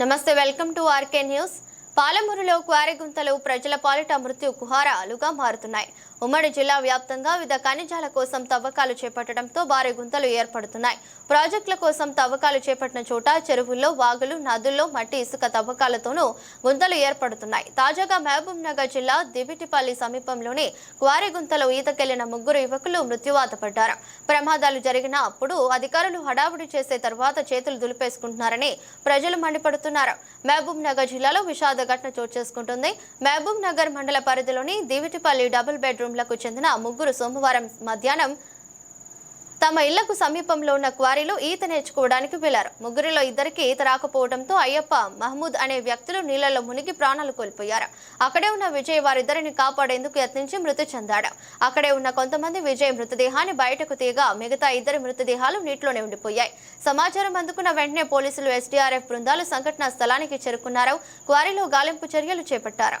నమస్తే welcome to RK news. పాలమూరులో quarry గుంతలు ప్రజల పాలిట మృత్యు కుహారాలుగా మారుతున్నాయి. ఉమ్మడి జిల్లా వ్యాప్తంగా వివిధ ఖనిజాల కోసం తవ్వకాలు చేపట్టడంతో భారీ గుంతలు ఏర్పడుతున్నాయి. ప్రాజెక్టుల కోసం తవ్వకాలు చేపట్టిన చోట చెరువుల్లో వాగులు నదుల్లో మట్టి ఇసుక తవ్వకాలతోనూ గుంతలు ఏర్పడుతున్నాయి. తాజాగా మహబూబ్ నగర్ జిల్లా దివిటిపల్లి సమీపంలోని క్వారీ గుంతలో ఈతకెళ్ళిన ముగ్గురు యువకులు మృత్యువాత పడ్డారు. ప్రమాదాలు జరిగిన అప్పుడు అధికారులు హడావుడి చేసే తర్వాత చేతులు దులిపేసుకుంటున్నారని ప్రజలు మండిపడుతున్నారు. మహబూబ్ నగర్ జిల్లాలో విషాద ఘటన చోటు చేసుకుంటుంది. మహబూబ్ నగర్ మండల పరిధిలోని దివిటిపల్లి డబుల్ బెడ్రూమ్ బెడ్రూమ్లకు చెందిన ముగ్గురు సోమవారం మధ్యాహ్నం తమ ఇళ్ళకు సమీపంలో ఉన్న క్వారీలో ఈత నేర్చుకోవడానికి వెళ్ళారు. ముగ్గురిలో ఇద్దరికి ఈత రాకపోవడంతో అయ్యప్ప మహమూద్ అనే వ్యక్తులు నీళ్ళలో మునిగి ప్రాణాలు కోల్పోయారు. అక్కడే ఉన్న విజయ్ వారిద్దరిని కాపాడేందుకు యత్నించి మృతి చెందాడు. అక్కడే ఉన్న కొంతమంది విజయ్ మృతదేహాన్ని బయటకు తీయగా మిగతా ఇద్దరి మృతదేహాలు నీటిలోనే ఉండిపోయాయి. సమాచారం అందుకున్న వెంటనే పోలీసులు ఎస్డీఆర్ఎఫ్ బృందాలు సంఘటనా స్థలానికి చేరుకున్నారు. క్వారీలో గాలింపు చర్యలు చేపట్టారు.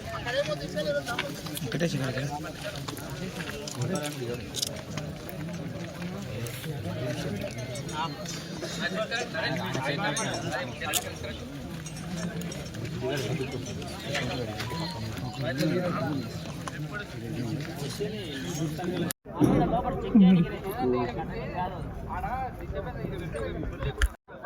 అన్న నమస్తే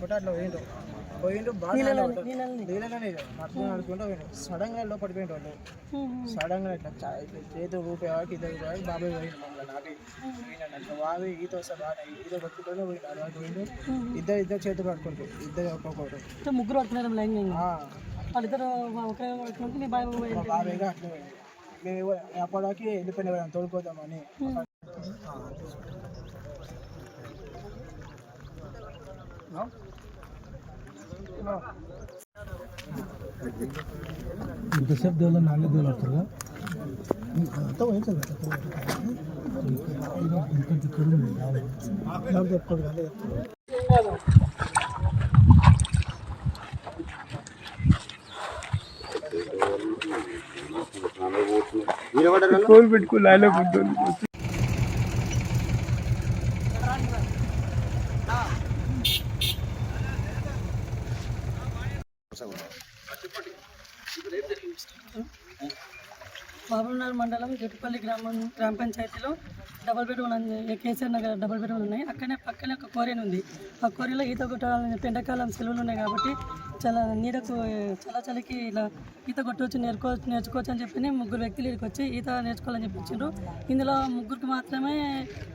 అట్లా పోయిండు పోయిండు బాగా నీళ్ళలోనే నడుచుకుంటూ నడుచుకుంటూ పోయిండు సడన్గా లోపల పడిపోయిండు వాళ్ళు. సడన్గా ఇట్లా చా- ఇట్లా చేతి ఊపేవాడికి ఇద్దరు ఊపేవాడికి బాబాయ్ పోయిండు మమ్మల్ని నాటి పోయిండు అట్లా బాబాయ్ ఈత వస్తే బాగా ఈత కొట్టుకుంటూనే పోయిండు. పోయిండు ఇద్దరు ఇద్దరు చేతులు పట్టుకుంటు ఇద్దరు ఒక్కొక్కరు. ముగ్గురు పట్టుకున్నారు వాళ్ళిద్దరు ఒకరే పట్టుకుంటే మీ బాయ్ బాయ్ మా బాబాయ్గా అట్లా పోయిండు. మేము అప్పటికి వెళ్ళిపోయిన తోడుకోదామని. ఎంతసేపు దేవుళ్ళు నాలుగు దేవుళ్ళు వస్తారుగా అంతా పోయింది నాకు చెప్పుకోదు కానీ కోల్ పెట్టుకో లాలో కూర్చొని బాబునగర్ మండలం జట్టుపల్లి గ్రామం గ్రామ పంచాయతీలో double bedroom KCR Nagar double bedroom ఉన్నాయి. అక్కడనే పక్కనే ఒక కోరియన్ ఉంది. ఆ కోరియలో ఈత కొట్టాలని చెప్పి ఎండాకాలం సెలవులు ఉన్నాయి కాబట్టి చాలా నీడకు చాలా చలికి ఇలా ఈత కొట్టవచ్చు నేర్చుకో నేర్చుకోవచ్చు అని చెప్పి ముగ్గురు వ్యక్తులు ఇక్కడికి వచ్చి ఈత నేర్చుకోవాలని చెప్పి ఇందులో ముగ్గురికి మాత్రమే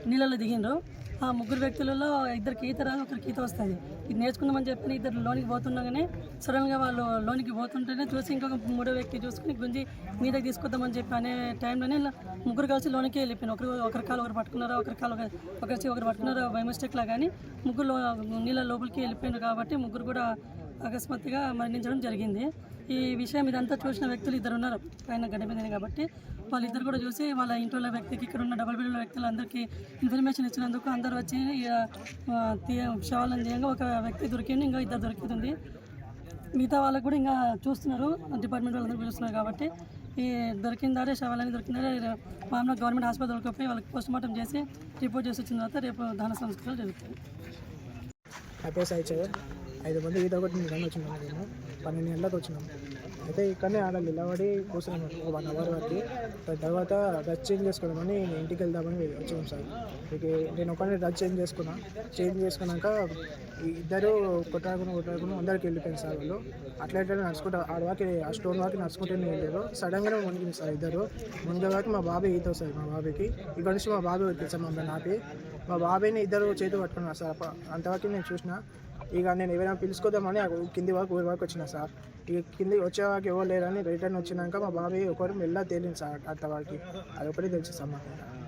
నీళ్ళలో దిగిండ్రు. ఆ ముగ్గురు వ్యక్తులలో ఇద్దరికి ఈత రాదు ఒకరికి ఈత వస్తుంది. ఇది నేర్చుకుందామని చెప్పి ఇద్దరు లోనికి పోతుండగానే సడన్గా వాళ్ళు లోనికి పోతుంటేనే చూసి ఇంకొక మూడో వ్యక్తి చూసుకుని గుంజి మీదకి తీసుకొద్దామని చెప్పి అనే టైంలోనే ఇలా ముగ్గురు కలిసి లోనికి వెళ్ళిపోయిన ఒకరు ఒకరి కాలు ఒకరు పట్టుకున్నారో ఒకరి కాలు ఒకరి ఒకరు పట్టుకున్నారో బై మిస్టేక్లా కానీ ముగ్గురు నీళ్ళ లోపలికి వెళ్ళిపోయినారు కాబట్టి ముగ్గురు కూడా అకస్మాత్తుగా మరణించడం జరిగింది. ఈ విషయం ఇదంతా చూసిన వ్యక్తులు ఇద్దరు ఉన్నారు. పైన గడ్డ మీద కాబట్టి వాళ్ళిద్దరు కూడా చూసి వాళ్ళ ఇంట్లో వ్యక్తికి ఇక్కడ ఉన్న డబుల్ బెడ్రూమ్ వ్యక్తులందరికీ ఇన్ఫర్మేషన్ ఇచ్చినందుకు అందరు వచ్చి శవాలను తీయంగా ఒక వ్యక్తి దొరికింది ఇంకా ఇద్దరు దొరుకుతుంది మిగతా వాళ్ళకు కూడా ఇంకా చూస్తున్నారు. డిపార్ట్మెంట్ వాళ్ళందరూ పిలుస్తున్నారు కాబట్టి ఈ దొరికిందారే శవాలని దొరికిందారే. మామూలుగా గవర్నమెంట్ హాస్పిటల్కి పోయి వాళ్ళకి పోస్ట్ మార్టం చేసి రిపోర్ట్ చేసి వచ్చిన తర్వాత రేపు దాన సంస్కారాలు జరుగుతాయి. ఐదు మంది ఈత కొట్టి నిజంగా వచ్చినాం మేము. పన్నెండు గంటలకు వచ్చినాం. అయితే ఇక్కడనే ఆడ నిలబడి కూర్చున్నాం ఒక వన్ అవర్ వరకు. తర్వాత డ్రెస్ చేంజ్ చేసుకోవడమని నేను ఇంటికి వెళ్దామని వెళ్ళి- సార్. ఇక నేను ఒకనే డ్రెస్ చేంజ్ చేసుకున్నా. చేంజ్ చేసుకున్నాక ఇద్దరు కొట్టాడుకుని కొట్టాడుకుని అందరికి వెళ్ళిపోయింది సార్ వాళ్ళు. అట్లా ఇట్లా నడుచుకుంటా ఆడవాకి ఆ స్టోన్ వాకి నడుచుకుంటూనే వెళ్ళారు సడన్గా మునిగింది సార్ ఇద్దరు. ముందు వాకి మా బాబాయ్ ఈత వస్తుంది మా బాబాయ్కి ఇక్కడ నుంచి మా బాబాయ్ వచ్చేసాం మమ్మల్ని ఆపి మా బాబాయ్ని ఇద్దరు చేతి పట్టుకున్నారు సార్. అంతవరకు నేను చూసిన. ఇక నేను ఎవరైనా పిలుచుకోదామని కింది వరకు ఊరి వరకు వచ్చిన సార్. ఇక కింది వచ్చేవారికి ఎవరు లేరని రిటర్న్ వచ్చినాక మా బాబాయ్ ఒకరు మెల్ల తేలింది సార్ అంతవరకు అది ఒకటి తెలుసు సమాధానం